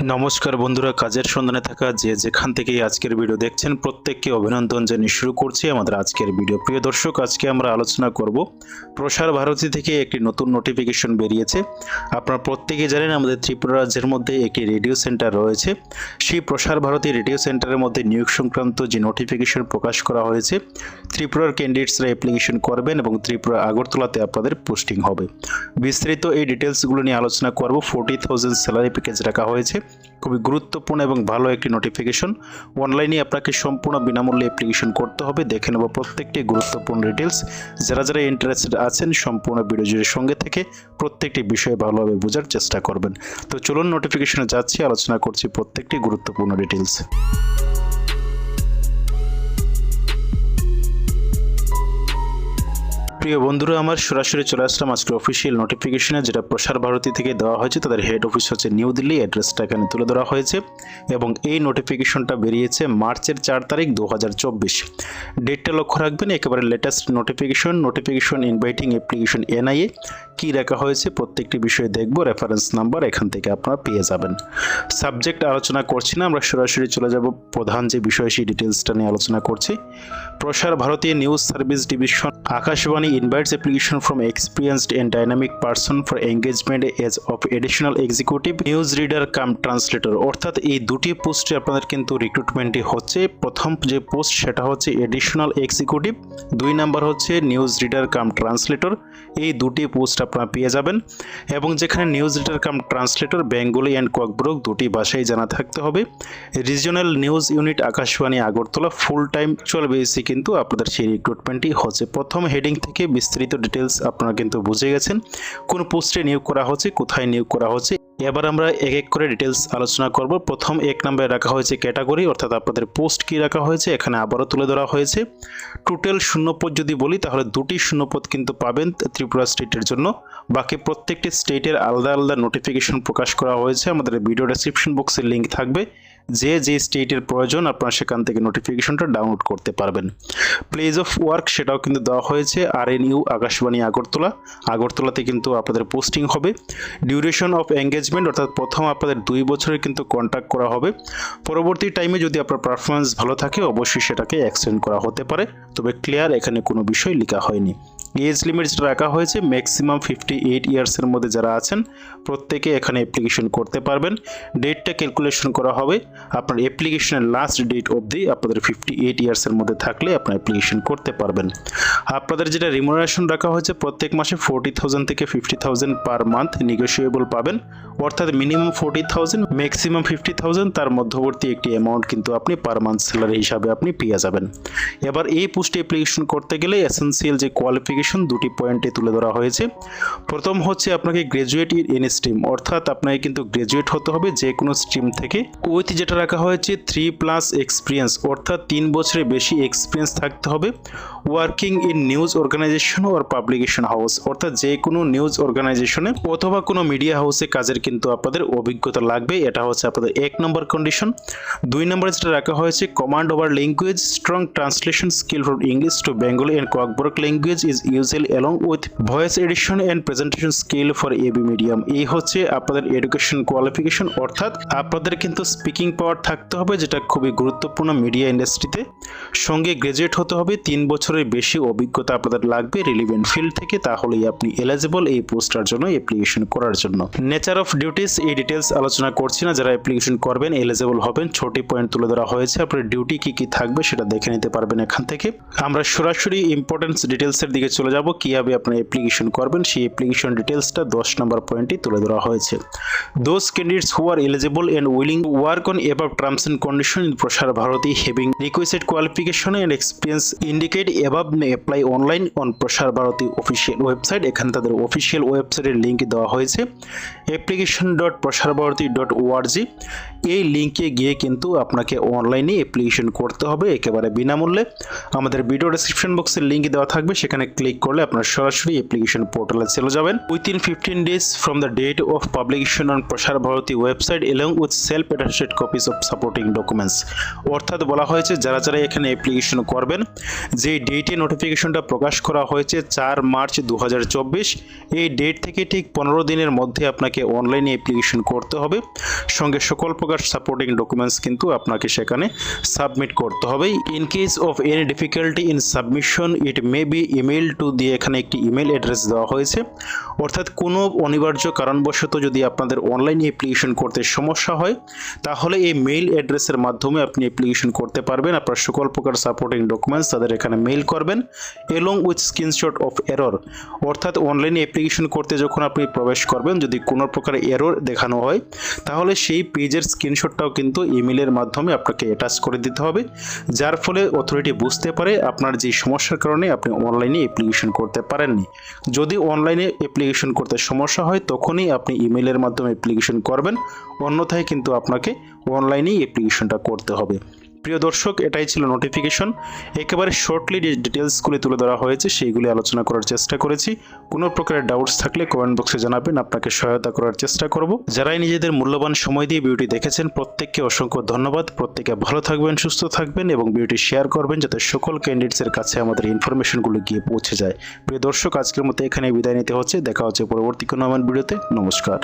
নমস্কার বন্ধুরা, কাজের সন্ধানে থাকা যে যেখান থেকে আজকের ভিডিও দেখছেন, প্রত্যেককে অভিনন্দন জানিয়ে শুরু করছি আমাদের আজকের ভিডিও। প্রিয় দর্শক, আজকে আমরা আলোচনা করব প্রসার ভারতী থেকে একটি নতুন নোটিফিকেশন বেরিয়েছে। আপনারা প্রত্যেকেই জানেন, আমাদের ত্রিপুরা রাজ্যের মধ্যে একটি রেডিও সেন্টার রয়েছে। সেই প্রসার ভারতী রেডিও সেন্টারের মধ্যে নিয়োগ সংক্রান্ত যে নোটিফিকেশন প্রকাশ করা হয়েছে, ত্রিপুরার ক্যান্ডিডেটসরা অ্যাপ্লিকেশন করবেন এবং ত্রিপুরা আগরতলাতে আপনাদের পোস্টিং হবে। বিস্তারিত এই ডিটেলসগুলো নিয়ে আলোচনা করব। ফোর্টি থাউজেন্ড স্যালারি প্যাকেজ রাখা হয়েছে। খুবই গুরুত্বপূর্ণ এবং ভালো একটি নোটিফিকেশন অনলাইনে আপনাকে সম্পূর্ণ বিনামূল্যে অ্যাপ্লিকেশন করতে হবে। দেখে নেব প্রত্যেকটি গুরুত্বপূর্ণ ডিটেলস যারা যারা ইন্টারেস্টেড আছেন, সম্পূর্ণ ভিডিও সঙ্গে থেকে প্রত্যেকটি বিষয়ে ভালোভাবে বোঝার চেষ্টা করবেন। তো চলুন নোটিফিকেশনে যাচ্ছি, আলোচনা করছি প্রত্যেকটি গুরুত্বপূর্ণ ডিটেলস প্রিয় বন্ধুরা, আমার সরাসরি চলে আসলাম আজকে অফিসিয়াল নোটিফিকেশনে যেটা প্রসার ভারতী থেকে দেওয়া হয়েছে। তাদের হেড অফিস হচ্ছে নিউ দিল্লি অ্যাড্রেসটা এখানে তুলে ধরা হয়েছে। এবং এই নোটিফিকেশনটা বেরিয়েছে মার্চের চার তারিখ দু ডেটটা লক্ষ্য রাখবেন, একেবারে latest notification notification inviting application NIA কি রাখা হয়েছে প্রত্যেকটি বিষয়ে দেখব রেফারেন্স নাম্বার এখান থেকে আপনারা পেয়ে যাবেন। সাবজেক্ট আলোচনা করছি না, আমরা সরাসরি চলে যাব প্রধান যে বিষয় সেই ডিটেলসটা নিয়ে আলোচনা করছি। Prasar Bharatiya news service division Akashvani invites application from experienced and dynamic person for engagement as of additional executive news reader cum translator অর্থাৎ এই দুটি পোস্টে আপনাদের কিন্তু রিক্রুটমেন্টই হচ্ছে। প্রথম যে পোস্ট, সেটা হচ্ছে এডিশনাল এক্সিকিউটিভ দুই নাম্বার হচ্ছে নিউজ রিডার কাম ট্রান্সলেটর এই দুটি পোস্ট আপনারা পেয়ে যাবেন। এবং যেখানে news reader cum translator Bengali and Kokborok দুটি ভাষাই জানা থাকতে হবে। Regional news unit Akashvani Agartala full time চলবে। এসি কিন্তু আপনাদের সেই রিক্রুটমেন্টই হচ্ছে। প্রথম হেডিং থেকে বিস্তারিত ডিটেলস আপনারা কিন্তু বুঝে গেছেন। কোন পোস্টে নিয়োগ করা হচ্ছে, কোথায় নিয়োগ করা হচ্ছে এবার আমরা এক এক করে ডিটেলস আলোচনা করব। প্রথম এক নম্বরে রাখা হয়েছে ক্যাটাগরি অর্থাৎ আপনাদের পোস্ট কি রাখা হয়েছে, এখানে আবারও তুলে ধরা হয়েছে। টোটাল শূন্যপদ যদি বলি, তাহলে দুটি শূন্যপদ কিন্তু পাবেন ত্রিপুরা স্টেটের জন্য। বাকি প্রত্যেকটি স্টেটের আলাদা আলাদা নোটিফিকেশন প্রকাশ করা হয়েছে। আমাদের ভিডিও ডেসক্রিপশন বক্সের লিঙ্ক থাকবে। যে যে স্টেটের প্রয়োজন, আপনারা সেখান থেকে নোটিফিকেশনটা ডাউনলোড করতে পারবেন। প্লেস অফ ওয়ার্ক সেটাও কিন্তু দেওয়া হয়েছে R N U Akashvani, Agartala. আগরতলাতে কিন্তু আপনাদের পোস্টিং হবে। ডিউরেশন অফ এঙ্গেজমেন্ট অর্থাৎ প্রথম আপনাদের দুই বছরের কিন্তু কন্ট্যাক্ট করা হবে। পরবর্তী টাইমে যদি আপনার পারফরমেন্স ভালো থাকে, অবশ্যই সেটাকে এক্সটেন্ড করা হতে পারে। তবে ক্লিয়ার এখানে কোনো বিষয় লেখা হয়নি। এজ লিমিট রাখা হয়েছে ম্যাক্সিমাম ফিফটি এইট ইয়ার্সের মধ্যে যারা আছেন, প্রত্যেকে এখানে অ্যাপ্লিকেশন করতে পারবেন। ডেটটা ক্যালকুলেশন করা হবে। আপনার অ্যাপ্লিকেশনের লাস্ট ডেট অবধি আপনাদের ফিফটি এইট ইয়ার্সের মধ্যে থাকলে আপনার অ্যাপ্লিকেশন করতে পারবেন। আপনাদের যেটা রিমুনারেশন রাখা হয়েছে, প্রত্যেক মাসে ফোরটি থাউজেন্ড থেকে fifty thousand per month negotiable পাবেন। অর্থাৎ minimum forty thousand maximum fifty thousand তার মধ্যবর্তী একটি অ্যামাউন্ট কিন্তু আপনি পার মান্থ স্যালারি হিসাবে আপনি পেয়ে যাবেন। এবার এই পোস্টে অ্যাপ্লিকেশন করতে গেলে এসেন্সিয়াল যে কোয়ালিফিকেশন দুটি পয়েন্টে তুলে ধরা হয়েছে। প্রথম হচ্ছে আপনাকে গ্রাজুয়েট ইন স্ট্রিম অর্থাৎ আপনাকে কিন্তু গ্রাজুয়েট হতে হবে যে কোনো স্ট্রিম থেকে। উইথ যেটা রাখা হয়েছে থ্রি প্লাস এক্সপিরিয়েন্স অর্থাৎ তিন বছরের বেশি এক্সপিরিয়েন্স থাকতে হবে। Working news organisation or publication house অর্থাৎ যে কোনো নিউজ অর্গানাইজেশনে অথবা কোনো মিডিয়া হাউসে কাজের কিন্তু আপনাদের অভিজ্ঞতা লাগবে। এটা হচ্ছে আপনাদের এক নম্বর কন্ডিশন দুই নম্বরে যেটা রাখা হয়েছে command over language strong translation skill from English to Bengali and Kokborok language is usual along with voice edition and presentation skill for AV medium এই হচ্ছে আপনাদের এডুকেশন কোয়ালিফিকেশন অর্থাৎ আপনাদের কিন্তু স্পিকিং পাওয়ার থাকতে হবে, যেটা খুবই গুরুত্বপূর্ণ মিডিয়া ইন্ডাস্ট্রিতে সঙ্গে গ্রাজুয়েট হতে হবে, তিন বছরের বেশি অভিজ্ঞতা আপনাদের লাগবে রিলিভেন্ট ফিল্ড থেকে, তাহলেই আপনি এলিজিবল এই পোস্টার জন্য অ্যাপ্লিকেশন করার জন্য। নেচার অফ ডিউটিস এই ডিটেলস আলোচনা করছি না, যারা অ্যাপ্লিকেশন করবেন এলিজিবল হবেন, ছোটি পয়েন্ট তুলে ধরা হয়েছে, আপনার ডিউটি কি কি থাকবে সেটা দেখে নিতে পারবেন এখান থেকে। আমরা সরাসরি ইম্পর্টেন্স ডিটেলসের দিকে চলে যাব, কীভাবে আপনি অ্যাপ্লিকেশন করবেন, সেই অ্যাপ্লিকেশন ডিটেলসটা দশ নম্বর পয়েন্টই তুলে ধরা হয়েছে। Those candidates who are eligible and willing work on above terms and condition in Prasar Bharati having requested qualification and experience indicate above apply online on Prasar Bharati official website এখানে তাদের official ওয়েবসাইটের link দেওয়া হয়েছে। Application dot প্রসার Bharati dot ORG এই লিঙ্কে গিয়ে কিন্তু আপনাকে অনলাইনে অ্যাপ্লিকেশন করতে হবে একেবারে বিনামূল্যে। আমাদের ভিডিও ডেসক্রিপশন বক্সের লিঙ্ক দেওয়া থাকবে। সেখানে ক্লিক করলে আপনার সরাসরি অ্যাপ্লিকেশন পোর্টালে চলে যাবেন। Within fifteen days from the date of publication on Prasar Bharati website along with self attested copies of supporting documents অর্থাৎ বলা হয়েছে, যারা যারা এখানে অ্যাপ্লিকেশন করবেন যে ডেটে নোটিফিকেশনটা প্রকাশ করা হয়েছে চার মার্চ দু হাজার চব্বিশ। এই ডেট থেকে ঠিক পনেরো দিনের মধ্যে আপনাকে অনলাইনে অ্যাপ্লিকেশন করতে হবে। সঙ্গে সকল প্রকার সাপোর্টিং ডকুমেন্টস কিন্তু আপনাকে সেখানে সাবমিট করতে হবে। In case of any difficulty in submission it may be email to দিয়ে এখানে একটি ইমেল অ্যাড্রেস দেওয়া হয়েছে। অর্থাৎ কোনো অনিবার্য কারণবশত যদি আপনাদের অনলাইনে অ্যাপ্লিকেশন করতে সমস্যা হয়, তাহলে এই মেইল অ্যাড্রেসের মাধ্যমে আপনি অ্যাপ্লিকেশন করতে পারবেন। আপনার সকল প্রকার সাপোর্টিং ডকুমেন্টস তাদের এখানে মেইল করবেন। Along with screenshot of error অর্থাৎ অনলাইনে অ্যাপ্লিকেশন করতে যখন আপনি প্রবেশ করবেন, যদি কোনো প্রকার এরর দেখানো হয়, তাহলে সেই পেজের স্ক্রিনশটটাও কিন্তু ইমেলের মাধ্যমে আপনাকে অ্যাটাচ করে দিতে হবে, যার ফলে অথরিটি বুঝতে পারে আপনার যে সমস্যার কারণে আপনি অনলাইনে অ্যাপ্লিকেশন করতে পারেননি। যদি অনলাইনে অ্যাপ্লিকেশন করতে সমস্যা হয়, তখনই আপনি ইমেলের মাধ্যমে অ্যাপ্লিকেশন করবেন, অন্যথায় কিন্তু আপনাকে অনলাইনেই অ্যাপ্লিকেশনটা করতে হবে। প্রিয় দর্শক, এটাই ছিল নোটিফিকেশন একেবারে শর্টলি যে ডিটেলসগুলি তুলে ধরা হয়েছে, সেইগুলি আলোচনা করার চেষ্টা করেছি। কোনো প্রকারের ডাউটস থাকলে কমেন্ট বক্সে জানাবেন, আপনাকে সহায়তা করার চেষ্টা করব। যারাই নিজেদের মূল্যবান সময় দিয়ে ভিডিওটি দেখেছেন, প্রত্যেককে অসংখ্য ধন্যবাদ। প্রত্যেকে ভালো থাকবেন, সুস্থ থাকবেন এবং ভিডিওটি শেয়ার করবেন যাতে সকল ক্যান্ডিডেটসের কাছে আমাদের ইনফরমেশনগুলো গিয়ে পৌঁছে যায়। প্রিয় দর্শক, আজকের মতো এখানে বিদায় নিতে হচ্ছে। দেখা হচ্ছে পরবর্তী কোনো আমার ভিডিওতে। নমস্কার।